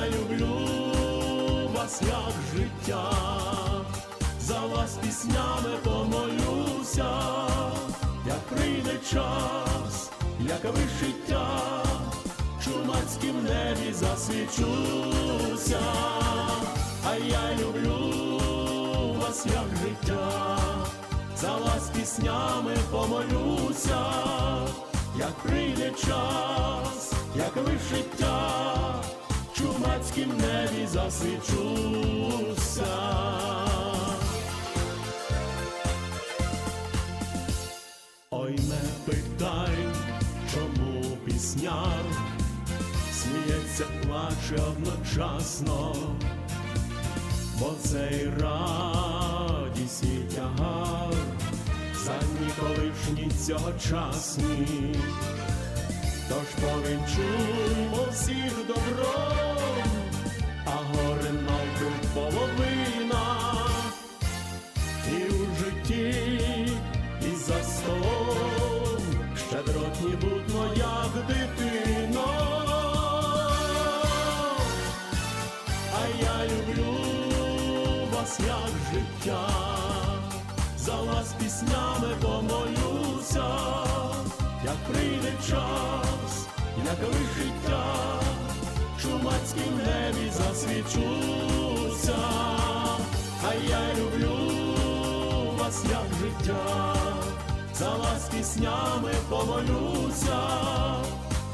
я люблю вас, як життя, за вас піснями помолюся, як прийде час, як вишиття, чумацьким небі засвічуся, а я люблю вас, як життя, за вас піснями помолюся, як прийде час, як вишиття чумацьким небі засвічуся. Ой, не питай, чому пісняр сміється, плаче одночасно, бо цей радість і тягар за дні колишні цьогочасні. Тож повінчуймо всіх добром, люблю вас, як життя, за вас піснями помолюся, як прийде час, як життя, чумацьким небі засвічуся, а я люблю вас, як життя, за вас піснями помолюся,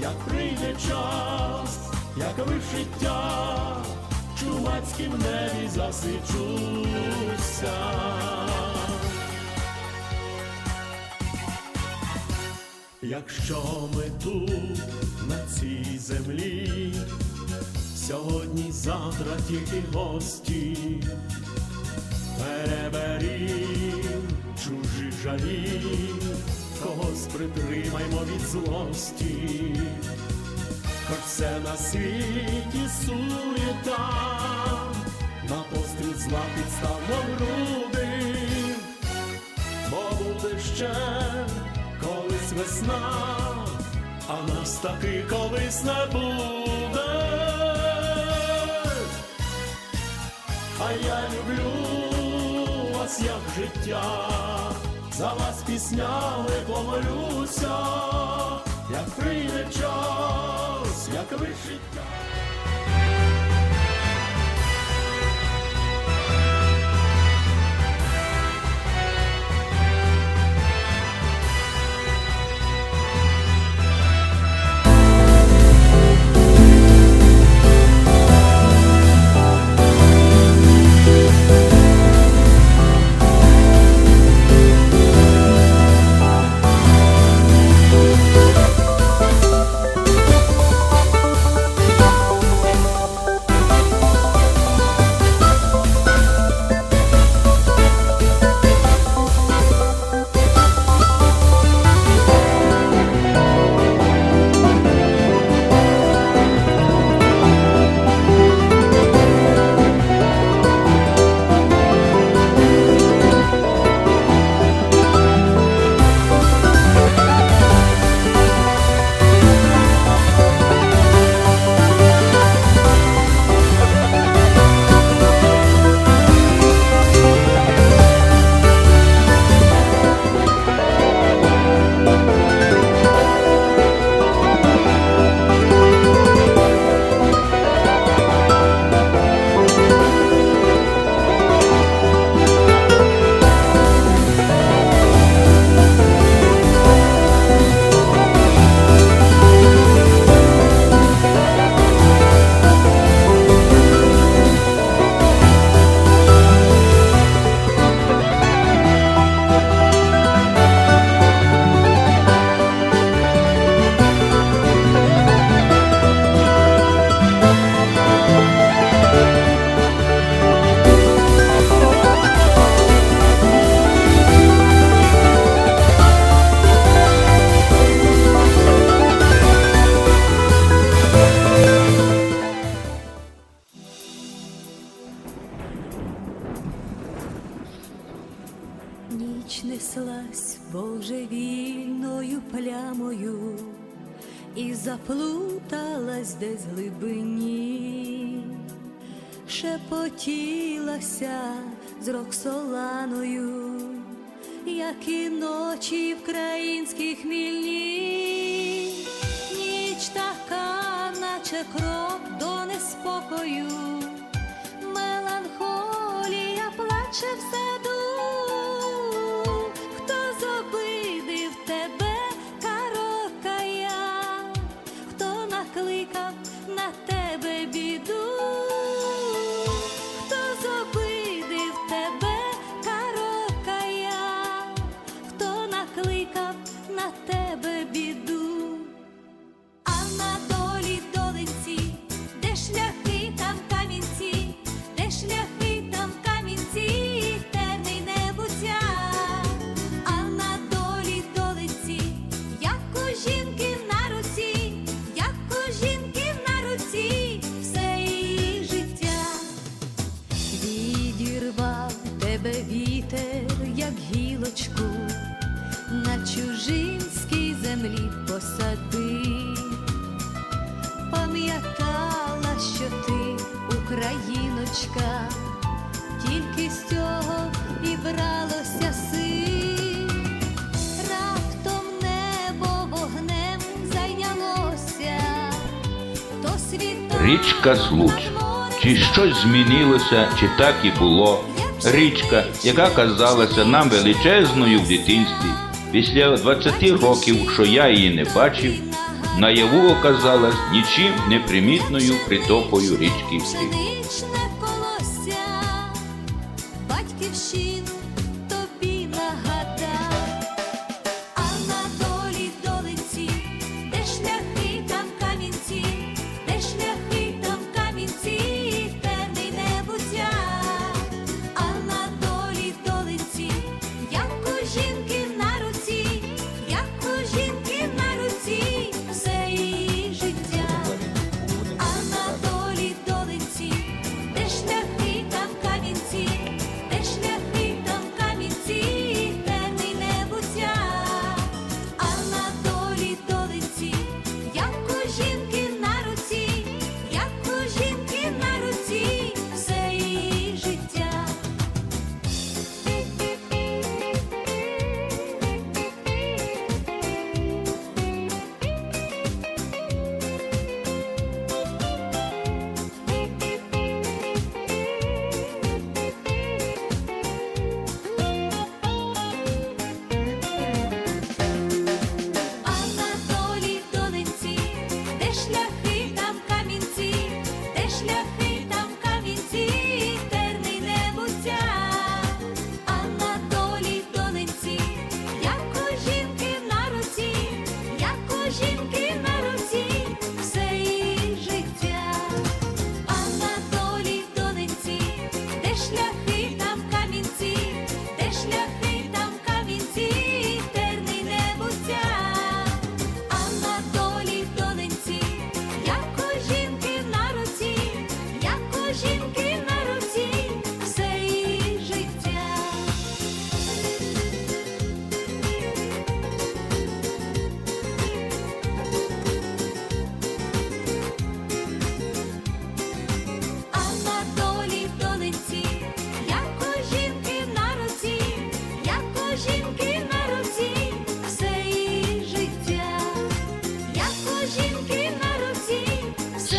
як прийде час, як вишиття, чумацьким небі засвічуся. Якщо ми тут, на цій землі, сьогодні, завтра тільки гості, переберім чужі жалі, когось притримаймо від злості, хоч все на світі суєта, на постріл зла підставмо груди, бо буде ще колись весна, а нас таки колись не буде. А я люблю вас як життя, за вас піснями помолюся, як прийде час, ви життя. заплуталась десь в глибині, шепотілася з роксоланою, як і ночі в країнській хмільні, ніч така, наче крок до неспокою, меланхолія плаче все. Річка Случ. Чи щось змінилося, чи так і було? Річка, яка казалася нам величезною в дитинстві. Після 20 років, що я її не бачив, наяву оказалась нічим непримітною притопою річки Стрів.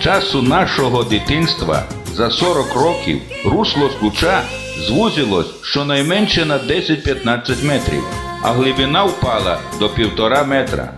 часу нашого дитинства за 40 років русло скуча звузилось щонайменше на 10-15 метрів, а глибина впала до 1,5 метра.